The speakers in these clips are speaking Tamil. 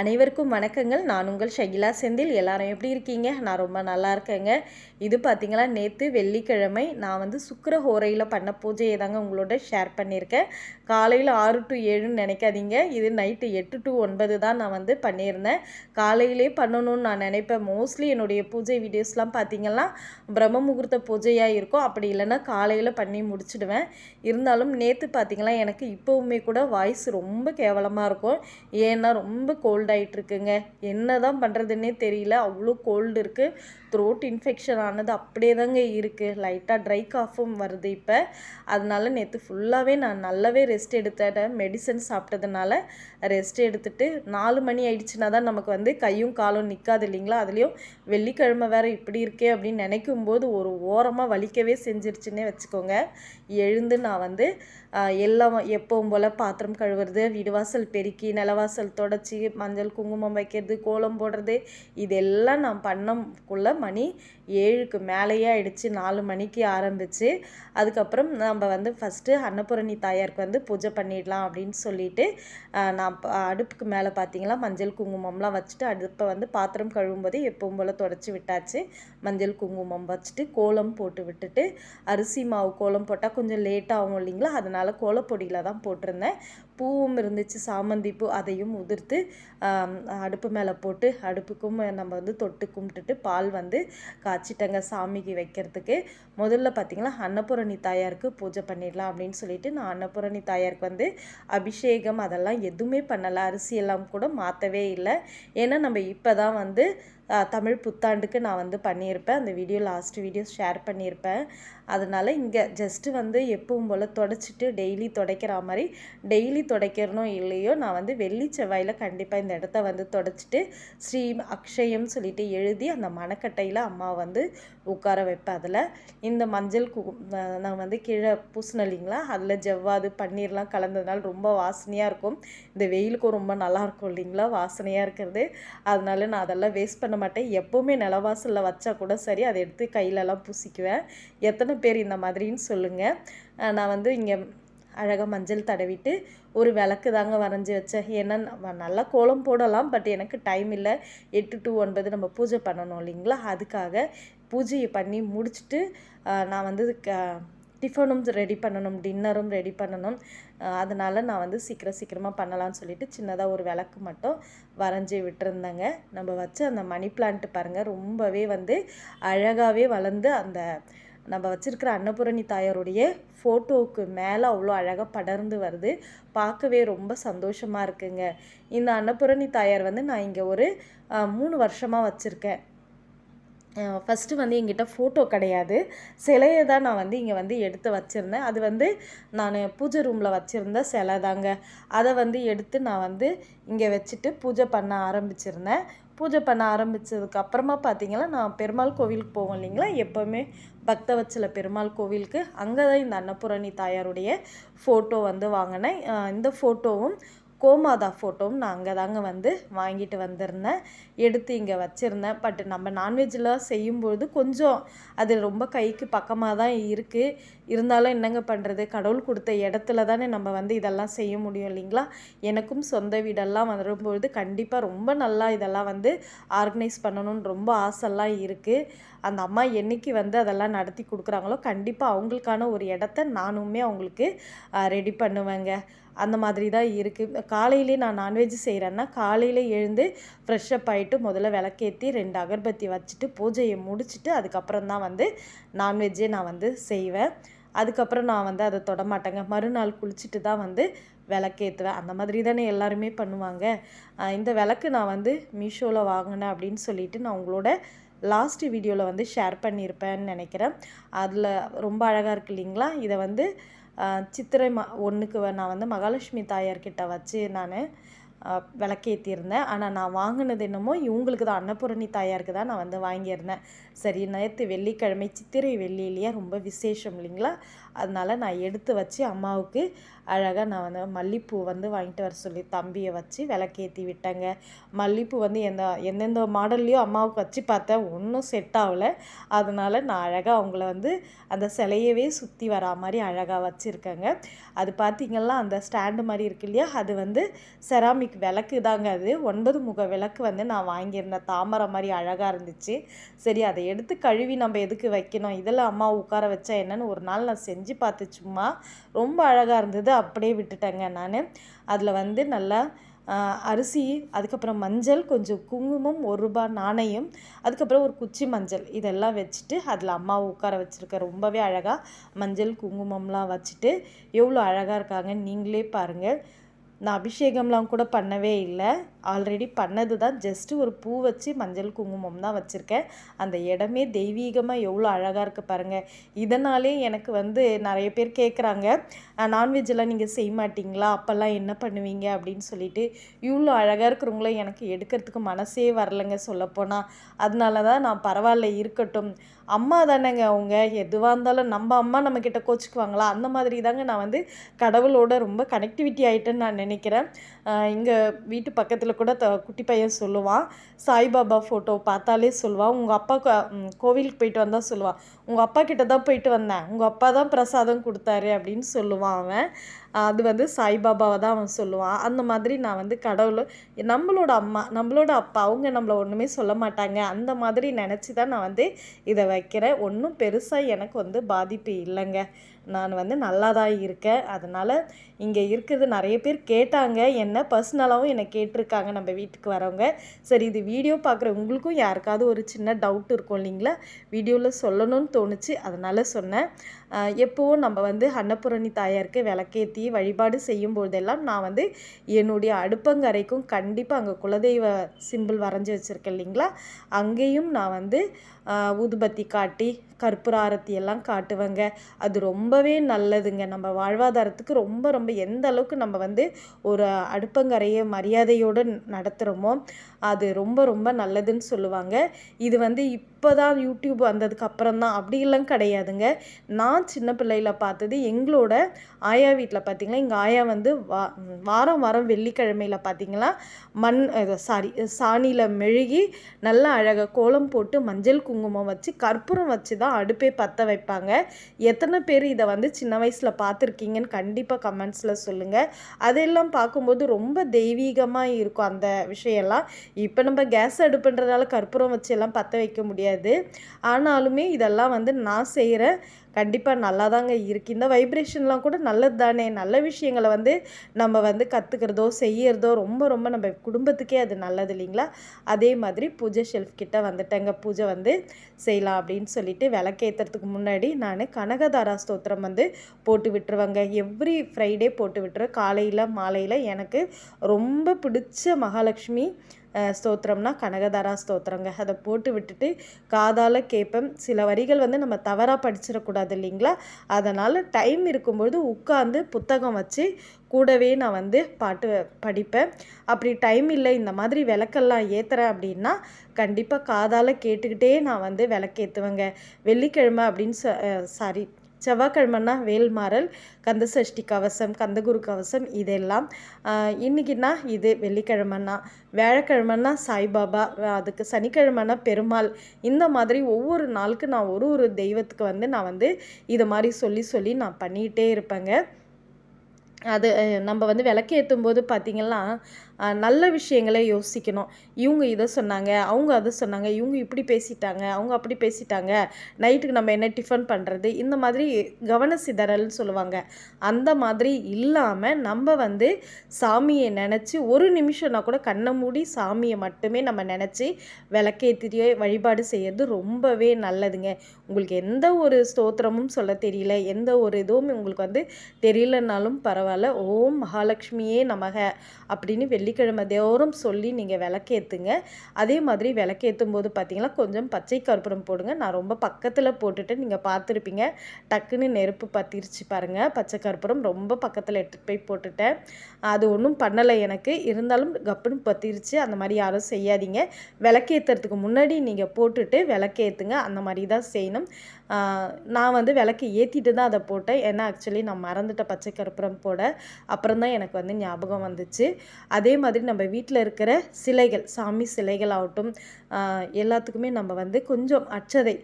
அனைவருக்கும் வணக்கங்கள். நான் உங்கள் ஷகிலா செந்தில். எல்லாரும் எப்படி இருக்கீங்க? நான் ரொம்ப நல்லா இருக்கேங்க. இது பார்த்தீங்களா நேற்று வெள்ளிக்கிழமை நான் வந்து சுக்கர ஹோரையில் பண்ண பூஜையை தாங்க உங்களோட ஷேர் பண்ணியிருக்கேன். காலையில் ஆறு டு ஏழுன்னு நினைக்காதீங்க. இது நைட்டு எட்டு டு ஒன்பது தான் நான் வந்து பண்ணியிருந்தேன். காலையிலே பண்ணணும்னு நான் நினைப்பேன். மோஸ்ட்லி என்னுடைய பூஜை வீடியோஸ்லாம் பார்த்தீங்கன்னா பிரம்ம முகூர்த்த பூஜையாக இருக்கும். அப்படி இல்லைன்னா காலையில் பண்ணி முடிச்சிடுவேன். இருந்தாலும் நேற்று பார்த்திங்கன்னா எனக்கு இப்போவுமே கூட வாய்ஸ் ரொம்ப கேவலமாக இருக்கும். ஏன்னா ரொம்ப கோல்ட் இருக்குங்க என்ன தான் பண்ணுறதுன்னே தெரியல. அவ்வளோ கோல்டு இருக்குது த்ரோட் இன்ஃபெக்ஷன் ஆனது அப்படியே தாங்க இருக்குது லைட்டாக ட்ரை காஃபும் வருது இப்போ. அதனால நேற்று ஃபுல்லாகவே நான் நல்லாவே ரெஸ்ட் எடுத்தேன். மெடிசன் சாப்பிட்டதுனால ரெஸ்ட் எடுத்துட்டு நாலு மணி ஆயிடுச்சுன்னா தான் நமக்கு வந்து கையும் காலும் நிற்காது இல்லைங்களா? அதுலேயும் வெள்ளிக்கிழமை வேறு இப்படி இருக்கே அப்படின்னு நினைக்கும் போது ஒரு ஓரமாக வலிக்கவே செஞ்சிருச்சுன்னே வச்சுக்கோங்க. எழுந்து நான் வந்து எல்லாம் எப்பவும் போல் பாத்திரம் கழுவுறது வீடு வாசல் பெருக்கி நிலவாசல் தொடச்சி மஞ்சள் குங்குமம் வைக்கிறது கோலம் போடுறது இதெல்லாம் நான் பண்ணக்குள்ள மணி ஏழுக்கு மேலேயே ஆயிடுச்சு. நாலு மணிக்கு ஆரம்பிச்சு அதுக்கப்புறம் நம்ம வந்து ஃபஸ்ட்டு அன்னபூரணி தாயாருக்கு வந்து பூஜை பண்ணிடலாம் அப்படின்னு சொல்லிட்டு நான் அடுப்புக்கு மேலே பார்த்தீங்களா மஞ்சள் குங்குமம்லாம் வச்சுட்டு அடுப்பை வந்து பாத்திரம் கழுவும்போது எப்பவும் போல் தொடச்சி விட்டாச்சு. மஞ்சள் குங்குமம் வச்சுட்டு கோலம் போட்டு விட்டுட்டு அரிசி மாவு கோலம் போட்டால் கொஞ்சம் லேட் ஆகும் இல்லைங்களா? அதனால் கோலப்பொடியில் தான் போட்டிருந்தேன். பூவும் இருந்துச்சு சாமந்தி பூ அதையும் உதிர்த்து அடுப்பு மேலே போட்டு அடுப்புக்கும் நம்ம வந்து தொட்டு கும்பிட்டுட்டு பால் வந்து காய்ச்சிட்டங்க சாமிக்கு வைக்கிறதுக்கு. முதல்ல பார்த்திங்கன்னா அன்னபூரணி தாயாருக்கு பூஜை பண்ணிடலாம் அப்படின்னு சொல்லிட்டு நான் அன்னபூரணி தாயாருக்கு வந்து அபிஷேகம் அதெல்லாம் எதுவுமே பண்ணலை அரிசி எல்லாம் கூட மாற்றவே இல்லை. ஏன்னா நம்ம இப்போ தான் வந்து தமிழ் புத்தாண்டுக்கு நான் வந்து பண்ணியிருப்பேன். அந்த வீடியோ லாஸ்ட் வீடியோ ஷேர் பண்ணியிருப்பேன். அதனால் இங்கே ஜஸ்ட்டு வந்து எப்பவும் போல் தொடச்சிட்டு டெய்லி துடைக்கிற மாதிரி டெய்லி துடைக்கிறனோ இல்லையோ நான் வந்து வெள்ளி செவ்வாயில் கண்டிப்பாக இந்த இடத்த வந்து தொடச்சிட்டு ஸ்ரீ அக்ஷயம் சொல்லிட்டு எழுதி அந்த மணக்கட்டையில் அம்மா வந்து உட்கார வைப்பேன் அதில். இந்த மஞ்சள் கு நான் வந்து கீழே பூசின இல்லைங்களா? அதில் ஜவ்வாது பன்னீர்லாம் கலந்ததுனால ரொம்ப வாசனையாக இருக்கும். இந்த வெயிலுக்கும் ரொம்ப நல்லாயிருக்கும் இல்லைங்களா? வாசனையாக இருக்கிறது. அதனால நான் அதெல்லாம் வேஸ்ட் பண்ண மாட்டேன். எப்போவுமே நிலவாசலில் வச்சா கூட சரி அதை எடுத்து கையிலலாம் பூசிக்குவேன். எத்தனை பேர் இந்த மாதிரின்னு சொல்லுங்கள் நான் வந்து இங்கே அழகாக மஞ்சள் தடவிட்டு ஒரு விளக்கு தாங்க வரைஞ்சி வச்சேன். ஏன்னா நல்லா கோலம் போடலாம் பட் எனக்கு டைம் இல்லை. எட்டு டு ஒன்பது நம்ம பூஜை பண்ணணும் இல்லைங்களா? அதுக்காக பூஜையை பண்ணி முடிச்சுட்டு நான் வந்து க டிஃபனும் ரெடி பண்ணணும் டின்னரும் ரெடி பண்ணணும். அதனால் நான் வந்து சீக்கிரம் சீக்கிரமாக பண்ணலான்னு சொல்லிட்டு சின்னதாக ஒரு விளக்கு மட்டும் வரைஞ்சி விட்டுருந்தேங்க. நம்ம வச்சு அந்த மணி பிளான்ட்டு பாருங்கள் ரொம்பவே வந்து அழகாகவே வளர்ந்து அந்த நம்ம வச்சுருக்கிற அன்னபூரணி தாயாருடைய ஃபோட்டோவுக்கு மேலே அவ்வளோ அழகாக படர்ந்து வருது. பார்க்கவே ரொம்ப சந்தோஷமாக இருக்குங்க. இந்த அன்னபூரணி தாயார் வந்து நான் இங்கே ஒரு மூணு வருஷமாக வச்சுருக்கேன். ஃபஸ்ட்டு வந்து எங்கிட்ட ஃபோட்டோ கிடையாது. சிலையை தான் நான் வந்து இங்கே வந்து எடுத்து வச்சுருந்தேன். அது வந்து நான் பூஜை ரூமில் வச்சுருந்த சிலை தாங்க. அதை வந்து எடுத்து நான் வந்து இங்கே வச்சுட்டு பூஜை பண்ண ஆரம்பிச்சிருந்தேன். பூஜை பண்ண ஆரம்பித்ததுக்கப்புறமா பார்த்தீங்கன்னா நான் பெருமாள் கோவிலுக்கு போவோம் இல்லைங்களா? எப்போவுமே பக்தவச்சல பெருமாள் கோவிலுக்கு அங்கே தான் இந்த அன்னபூரணி தாயாருடைய ஃபோட்டோ வந்து வாங்கினேன். இந்த ஃபோட்டோவும் கோமாதா ஃபோட்டோவும் நான் அங்கே தாங்க வந்து வாங்கிட்டு வந்திருந்தேன். எடுத்து இங்கே வச்சுருந்தேன். பட் நம்ம நான்வெஜ்லாம் செய்யும்பொழுது கொஞ்சம் அது ரொம்ப கைக்கு பக்கமாக தான் இருக்குது இருந்தாலும் என்னங்க பண்ணுறது கடவுள் கொடுத்த இடத்துல தானே நம்ம வந்து இதெல்லாம் செய்ய முடியும் இல்லைங்களா? எனக்கும் சொந்த வீடெல்லாம் வரும்பொழுது கண்டிப்பாக ரொம்ப நல்லா இதெல்லாம் வந்து ஆர்கனைஸ் பண்ணணும்னு ரொம்ப ஆசைலாம் இருக்குது அந்த அம்மா என்னைக்கு வந்து அதெல்லாம் நடத்தி கொடுக்குறாங்களோ கண்டிப்பாக அவங்களுக்கான ஒரு இடத்த நானுமே அவங்களுக்கு ரெடி பண்ணுவேங்க. அந்த மாதிரி தான் இருக்குது காலையிலே நான் நான்வெஜ் செய்கிறேன்னா காலையில் எழுந்து ஃப்ரெஷ்ஷப் ஆகிட்டு முதல்ல விளக்கேற்றி ரெண்டு அகர்பத்தி வச்சுட்டு பூஜையை முடிச்சுட்டு அதுக்கப்புறம் தான் வந்து நான்வெஜ்ஜே நான் வந்து செய்வேன். அதுக்கப்புறம் நான் வந்து அதை தொடமாட்டேங்க மறுநாள் குளிச்சுட்டு தான் வந்து விளக்கேற்றுவேன் அந்த மாதிரி தானே எல்லாருமே பண்ணுவாங்க. இந்த விளக்கு நான் வந்து மீஷோவில் வாங்கினேன் அப்படின்னு சொல்லிட்டு நான் உங்களோட லாஸ்ட் வீடியோவில் வந்து ஷேர் பண்ணியிருப்பேன்னு நினைக்கிறேன். அதில் ரொம்ப அழகாக இருக்கு இல்லைங்களா? இதை வந்து சித்திரை மா ஒன்றுக்கு நான் வந்து மகாலட்சுமி தாயார்கிட்ட வச்சு நான் விளக்கேற்றியிருந்தேன் ஆனால் நான் வாங்கினது என்னமோ இவங்களுக்கு தான் அன்னபூரணி தாயாருக்கு தான் நான் வந்து வாங்கியிருந்தேன். சரி நேற்று வெள்ளிக்கிழமை சித்திரை வெள்ளியிலேயே? ரொம்ப விசேஷம் இல்லைங்களா? அதனால நான் எடுத்து வச்சு அம்மாவுக்கு அழகாக நான் வந்து மல்லிப்பூ வந்து வாங்கிட்டு வர சொல்லி தம்பியை வச்சு விளக்கேற்றி விட்டேங்க. மல்லிப்பூ வந்து எந்த எந்தெந்த மாடல்லையும் அம்மாவுக்கு வச்சு பார்த்தேன். ஒன்றும் செட் ஆகலை. அதனால நான் அழகாக அவங்கள வந்து அந்த சிலையவே சுற்றி வரா மாதிரி அழகாக வச்சுருக்கேங்க. அது பார்த்திங்கன்னா அந்த ஸ்டாண்டு மாதிரி இருக்கு இல்லையா? அது வந்து செராமிக் விளக்கு தாங்க அது. ஒன்பது முக விளக்கு வந்து நான் வாங்கியிருந்தேன். தாமரை மாதிரி அழகாக இருந்துச்சு. சரி அதை எடுத்து கழுவி நம்ம எதுக்கு வைக்கணும்? இதில் அம்மா உட்கார வச்சா என்னன்னு ஒரு நாள் நான் செஞ்சு செஞ்சு பார்த்து சும்மா ரொம்ப அழகாக இருந்தது. அப்படியே விட்டுட்டேங்க நான். அதில் வந்து நல்லா அரிசி அதுக்கப்புறம் மஞ்சள் கொஞ்சம் குங்குமம் ஒரு ரூபா நாணயம் அதுக்கப்புறம் ஒரு குச்சி மஞ்சள் இதெல்லாம் வச்சுட்டு அதில் அம்மாவை உட்கார வச்சுருக்க ரொம்பவே அழகாக மஞ்சள் குங்குமம்லாம் வச்சுட்டு எவ்வளோ அழகாக இருக்காங்க நீங்களே பாருங்கள் நான் அபிஷேகம்லாம் கூட பண்ணவே இல்லை. ஆல்ரெடி பண்ணது தான். ஜஸ்ட்டு ஒரு பூ வச்சு மஞ்சள் குங்குமம் தான் வச்சுருக்கேன். அந்த இடமே தெய்வீகமாக எவ்வளோ அழகாக இருக்குது பாருங்கள் இதனாலே எனக்கு வந்து நிறைய பேர் கேட்குறாங்க நான்வெஜ்லாம் நீங்கள் செய்ய மாட்டிங்களா? அப்போல்லாம் என்ன பண்ணுவீங்க? அப்படின்னு சொல்லிட்டு இவ்வளோ அழகாக இருக்கிறவங்கள எனக்கு எடுக்கிறதுக்கு மனசே வரலைங்க சொல்லப்போனால் அதனால தான் நான் பரவாயில்ல இருக்கட்டும். அம்மா தானேங்க அவங்க. எதுவாக இருந்தாலும் நம்ம அம்மா நம்மக்கிட்ட கோச்சிக்குவாங்களா? அந்த மாதிரி தாங்க நான் வந்து கடவுளோட ரொம்ப கனெக்டிவிட்டி ஆகிட்டேன்னு நான் நினைக்கிறேன். இங்கே வீட்டு பக்கத்தில் கூட த குட்டி பையன் சொல்லுவான். சாய்பாபா ஃபோட்டோ பார்த்தாலே சொல்லுவான் உங்கள் அப்பா கோவிலுக்கு போயிட்டு வந்தால் சொல்லுவான் உங்கள் அப்பா கிட்ட தான் போயிட்டு வந்தேன். உங்கள் அப்பா தான் பிரசாதம் கொடுத்தாரு அப்படின்னு சொல்லுவான் அவன். அது வந்து சாய்பாபாவை தான் அவன் சொல்லுவான். அந்த மாதிரி நான் வந்து கடவுள் நம்மளோட அம்மா நம்மளோட அப்பா அவங்க நம்மளை ஒன்றுமே சொல்ல மாட்டாங்க. அந்த மாதிரி நினச்சி தான் நான் வந்து இதை வைக்கிறேன். ஒன்றும் பெருசாக எனக்கு வந்து பாதிப்பு இல்லைங்க. நான் வந்து நல்லா தான் இருக்கேன். அதனால் இங்கே இருக்கிறது நிறைய பேர் கேட்டாங்க. என்ன பர்சனலாகவும் என்னை கேட்டிருக்காங்க நம்ம வீட்டுக்கு வரவங்க. சரி இது வீடியோ பார்க்குற உங்களுக்கும் யாருக்காவது ஒரு சின்ன டவுட் இருக்கும் இல்லைங்களா? வீடியோவில் சொல்லணும்னு தோணுச்சு. அதனால் சொன்னேன். எப்போவும் நம்ம வந்து அன்னபூரணி தாயாருக்கு விளக்கேற்றி வழிபாடு செய்யும் போதெல்லாம் நான் வந்து என்னுடைய அடுப்பங்கரைக்கும் கண்டிப்பாக அங்கே குலதெய்வ சிம்பிள் வரைஞ்சி வச்சுருக்கேன் இல்லைங்களா? அங்கேயும் நான் வந்து ஊதுபத்தி காட்டி கற்பூர ஆரத்தி எல்லாம் காட்டுவேங்க. அது ரொம்பவே நல்லதுங்க. நம்ம வாழ்வாதாரத்துக்கு ரொம்ப ரொம்ப எந்த அளவுக்கு நம்ம வந்து ஒரு அடுப்பங்கரையை மரியாதையோடு நடத்துகிறோமோ அது ரொம்ப ரொம்ப நல்லதுன்னு சொல்லுவாங்க. இது வந்து இப்போ தான் யூடியூப் வந்ததுக்கு அப்புறம் தான் அப்படிலாம் கிடையாதுங்க. நான் சின்ன பிள்ளையில் பார்த்தது எங்களோட ஆயா வீட்டில் பார்த்திங்கன்னா எங்கள் ஆயா வந்து வா வாரம் வாரம் வெள்ளிக்கிழமையில் பார்த்திங்கன்னா மண் சாரி சாணியில் மெழுகி நல்லா அழகாக கோலம் போட்டு மஞ்சள் குங்கு குங்குமம் வச்சு கற்பூரம் வச்சு தான் அடுப்பே பற்ற வைப்பாங்க. எத்தனை பேர் இதை வந்து சின்ன வயசில் பார்த்துருக்கீங்கன்னு கண்டிப்பாக கமெண்ட்ஸில் சொல்லுங்கள் அதெல்லாம் பார்க்கும்போது ரொம்ப தெய்வீகமாக இருக்கும் அந்த விஷயம்லாம். இப்போ நம்ம கேஸ் அடுப்புன்றதால கற்பூரம் வச்சு எல்லாம் பற்ற வைக்க முடியாது. ஆனாலுமே இதெல்லாம் வந்து நான் செய்கிறேன் கண்டிப்பாக நல்லா தாங்க இருக்குது இந்த வைப்ரேஷன்லாம் கூட நல்லது தானே நல்ல விஷயங்களை வந்து நம்ம வந்து கற்றுக்கிறதோ செய்யறதோ ரொம்ப ரொம்ப நம்ம குடும்பத்துக்கே அது நல்லது இல்லைங்களா? அதே மாதிரி பூஜை ஷெல்ஃப் கிட்ட வந்துட்டேங்க. பூஜை வந்து செய்யலாம் அப்படின்னு சொல்லிட்டு விளக்கேற்றுறதுக்கு முன்னாடி நான் கனகதாரா ஸ்தோத்திரம் வந்து போட்டு விட்டுருவேங்க. எவ்ரி ஃப்ரைடே போட்டு விட்டுருவேன். காலையில் மாலையில் எனக்கு ரொம்ப பிடிச்ச மகாலட்சுமி ஸ்தோத்திரம்னா கனகதாரா ஸ்தோத்திரங்க. அதை போட்டு விட்டுட்டு காதால் கேட்பேன் சில வரிகள் வந்து நம்ம தவறாக படிச்சிடக்கூடாது இல்லைங்களா? அதனால் டைம் இருக்கும்பொழுது உட்காந்து புத்தகம் வச்சு கூடவே நான் வந்து பாட்டு படிப்பேன். அப்படி டைம் இல்லை இந்த மாதிரி விளக்கெல்லாம் ஏற்றுறேன் அப்படின்னா கண்டிப்பாக காதால் கேட்டுக்கிட்டே நான் வந்து விளக்கேற்றுவேங்க வெள்ளிக்கிழமை அப்படின்னு சாரி செவ்வாய்க்கிழமைனா வேல்மாறல் கந்த சஷ்டி கவசம் கந்தகுரு கவசம் இதெல்லாம். இன்னைக்குன்னா இது வெள்ளிக்கிழமைனா வியாழக்கிழமைனா சாய்பாபா அதுக்கு சனிக்கிழமைனா பெருமாள். இந்த மாதிரி ஒவ்வொரு நாளுக்கு நான் ஒரு ஒரு தெய்வத்துக்கு வந்து நான் வந்து இதை மாதிரி சொல்லி சொல்லி நான் பண்ணிகிட்டே இருப்பேங்க. அது நம்ம வந்து விளக்கேற்றும் போது பார்த்திங்கன்னா நல்ல விஷயங்களை யோசிக்கணும். இவங்க இதை சொன்னாங்க அவங்க அதை சொன்னாங்க இவங்க இப்படி பேசிட்டாங்க அவங்க அப்படி பேசிட்டாங்க. நைட்டுக்கு நம்ம என்ன டிஃபன் பண்ணுறது இந்த மாதிரி கவன சிதறல்னு சொல்லுவாங்க. அந்த மாதிரி இல்லாமல் நம்ம வந்து சாமியை நினச்சி ஒரு நிமிஷம்னா கூட கண்ணை மூடி சாமியை மட்டுமே நம்ம நினச்சி விளக்கேற்றியே வழிபாடு செய்கிறது ரொம்பவே நல்லதுங்க. உங்களுக்கு எந்த ஒரு ஸ்தோத்திரமும் சொல்ல தெரியல எந்த ஒரு இதுவும் உங்களுக்கு வந்து தெரியலனாலும் பரவாயில்ல. ஓம் மகாலட்சுமியே நமக அப்படின்னு வெள்ளி வெள்ளிக்கிழமை தோறும் சொல்லி நீங்கள் விளக்கேற்றுங்க அதே மாதிரி விளக்கேற்றும் போது பார்த்தீங்கன்னா கொஞ்சம் பச்சை கற்பூரம் போடுங்க. நான் ரொம்ப பக்கத்தில் போட்டுட்டு நீங்கள் பார்த்துருப்பீங்க டக்குன்னு நெருப்பு பத்திருச்சு பாருங்கள் பச்சை கற்பூரம் ரொம்ப பக்கத்தில் எடுத்துகிட்டு போய் போட்டுட்டேன். அது ஒன்றும் பண்ணலை எனக்கு. இருந்தாலும் கப்புன்னு பத்திருச்சு. அந்த மாதிரி யாரும் செய்யாதீங்க. விளக்கேற்றுறதுக்கு முன்னாடி நீங்கள் போட்டுட்டு விளக்கேற்றுங்க அந்த மாதிரி தான் செய்யணும். நான் வந்து விளக்கு ஏற்றிட்டு தான் அதை போட்டேன். ஏன்னா ஆக்சுவலி நான் மறந்துட்டேன் பச்சை கற்பூரம் போட அப்புறம் தான் எனக்கு வந்து ஞாபகம் வந்துச்சு. அதே மாதிரி நம்ம வீட்டில் இருக்கிற சிலைகள் சாமி சிலைகள் ஆகட்டும் எல்லாத்துக்குமே நம்ம வந்து கொஞ்சம் அச்சதை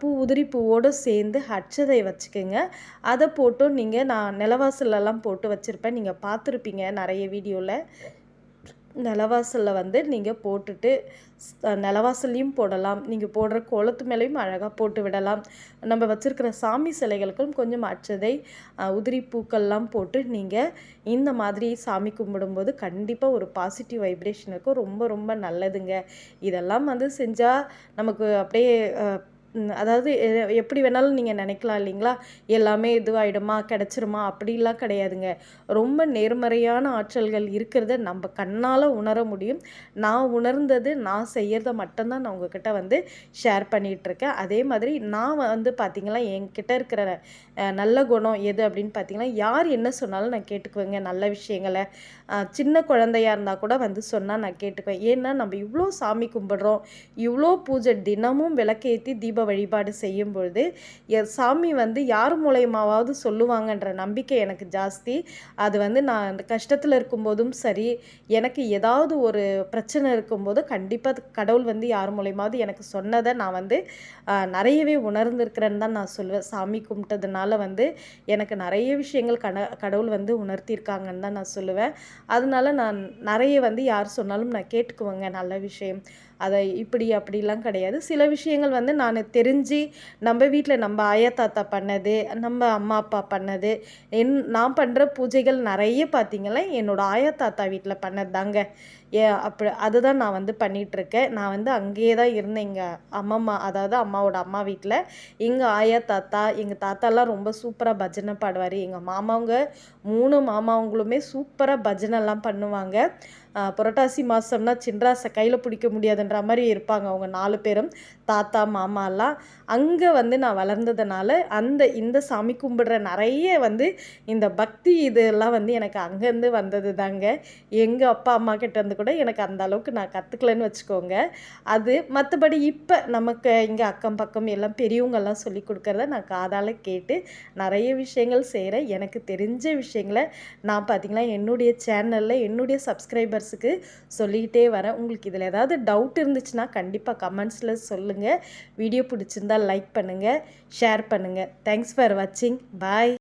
பூ உதிரி பூவோடு சேர்ந்து அச்சதை வச்சுக்கோங்க. அதை போட்டும் நீங்கள் நான் நிலவாசலெல்லாம் போட்டு வச்சுருப்பேன். நீங்கள் பார்த்துருப்பீங்க நிறைய வீடியோவில் நிலவாசலில் வந்து நீங்கள் போட்டுட்டு நிலவாசல்லையும் போடலாம். நீங்கள் போடுற கோலத்து மேலேயும் அழகாக போட்டு விடலாம். நம்ம வச்சுருக்கிற சாமி சிலைகளுக்கும் கொஞ்சம் அச்சதை உதிரி பூக்கள்லாம் போட்டு நீங்கள் இந்த மாதிரி சாமி கும்பிடும்போது கண்டிப்பாக ஒரு பாசிட்டிவ் வைப்ரேஷனுக்கும் ரொம்ப ரொம்ப நல்லதுங்க. இதெல்லாம் வந்து செஞ்சால் நமக்கு அப்படியே அதாவது எப்படி வேணாலும் நீங்கள் நினைக்கலாம் இல்லைங்களா? எல்லாமே இதுவாகிடுமா கிடச்சிருமா? அப்படிலாம் கிடையாதுங்க. ரொம்ப நேர்மறையான ஆற்றல்கள் இருக்கிறத நம்ம கண்ணால் உணர முடியும். நான் உணர்ந்தது நான் செய்கிறத மட்டும்தான் நான் உங்ககிட்ட வந்து ஷேர் பண்ணிகிட்ருக்கேன் அதே மாதிரி நான் வந்து பார்த்திங்களா என்கிட்ட இருக்கிற நல்ல குணம் எது அப்படின்னு பார்த்திங்கன்னா யார் என்ன சொன்னாலும் நான் கேட்டுக்குவேங்க. நல்ல விஷயங்களை சின்ன குழந்தையாக இருந்தால் கூட வந்து சொன்னால் நான் கேட்டுக்குவேன். ஏன்னா நம்ம இவ்வளோ சாமி கும்பிட்றோம் இவ்வளோ பூஜை தினமும் விளக்கேற்றி தீப வழிபாடு செய்யும் பொழுது சாமி வந்து யார் மூலயமாவது சொல்லுவாங்கன்ற நம்பிக்கை எனக்கு ஜாஸ்தி. அது வந்து நான் அந்த கஷ்டத்தில் இருக்கும்போதும் சரி எனக்கு ஏதாவது ஒரு பிரச்சனை இருக்கும்போது கண்டிப்பாக கடவுள் வந்து யார் மூலயமாவது எனக்கு சொன்னதை நான் வந்து நிறையவே உணர்ந்திருக்கிறேன்னு தான் நான் சொல்லுவேன். சாமி கும்பிட்டதுனால வந்து எனக்கு நிறைய விஷயங்கள் கட கடவுள் வந்து உணர்த்தியிருக்காங்கன்னு தான் நான் சொல்லுவேன். அதனால நான் நிறைய வந்து யார் சொன்னாலும் நான் கேட்டுக்குவேங்க நல்ல விஷயம். அதை இப்படி அப்படிலாம் கிடையாது. சில விஷயங்கள் வந்து நான் தெரிஞ்சு நம்ம வீட்டில் நம்ம ஆயா தாத்தா பண்ணது நம்ம அம்மா அப்பா பண்ணது என் நான் பண்ணுற பூஜைகள் நிறைய பார்த்திங்களா? என்னோடய ஆயா தாத்தா வீட்டில் பண்ணது தாங்க ஏ அப்படி அதுதான் நான் வந்து பண்ணிகிட்ருக்கேன் நான் வந்து அங்கேயே தான் இருந்தேன். எங்கள் அம்மம்மா அதாவது அம்மாவோட அம்மா வீட்டில். எங்கள் ஆயா தாத்தா எங்கள் தாத்தாலாம் ரொம்ப சூப்பராக பஜனை பாடுவார். எங்கள் மாமாவங்க மூணு மாமாவங்களுமே சூப்பராக பஜனைலாம் பண்ணுவாங்க. புரட்டாசி மாதம்னா சின்ராசை கையில் பிடிக்க முடியாதுன்ற மாதிரி இருப்பாங்க அவங்க நாலு பேரும். தாத்தா மாமாலாம் அங்கே வந்து நான் வளர்ந்ததுனால அந்த இந்த சாமி கும்பிடுற நிறைய வந்து இந்த பக்தி இதெல்லாம் வந்து எனக்கு அங்கேருந்து வந்தது தாங்க. எங்கள் அப்பா அம்மா கிட்டேருந்து கூட எனக்கு அந்த அளவுக்கு நான் கற்றுக்கலன்னு வச்சுக்கோங்க. அது மற்றபடி இப்போ நமக்கு இங்கே அக்கம் பக்கம் எல்லாம் பெரியவங்கெல்லாம் சொல்லி கொடுக்குறத நான் காதால் கேட்டு நிறைய விஷயங்கள் செய்கிறேன் எனக்கு தெரிஞ்ச விஷயங்களை நான் பார்த்திங்கன்னா என்னுடைய சேனலில் என்னுடைய சப்ஸ்கிரைபர் வியூவர்ஸுக்கு சொல்லிக்கிட்டே வரேன். உங்களுக்கு இதில் ஏதாவது டவுட் இருந்துச்சுன்னா கண்டிப்பாக கமெண்ட்ஸில் சொல்லுங்கள் வீடியோ பிடிச்சிருந்தால் லைக் பண்ணுங்கள் ஷேர் பண்ணுங்கள் தேங்க்ஸ் ஃபார் வாட்சிங் பாய்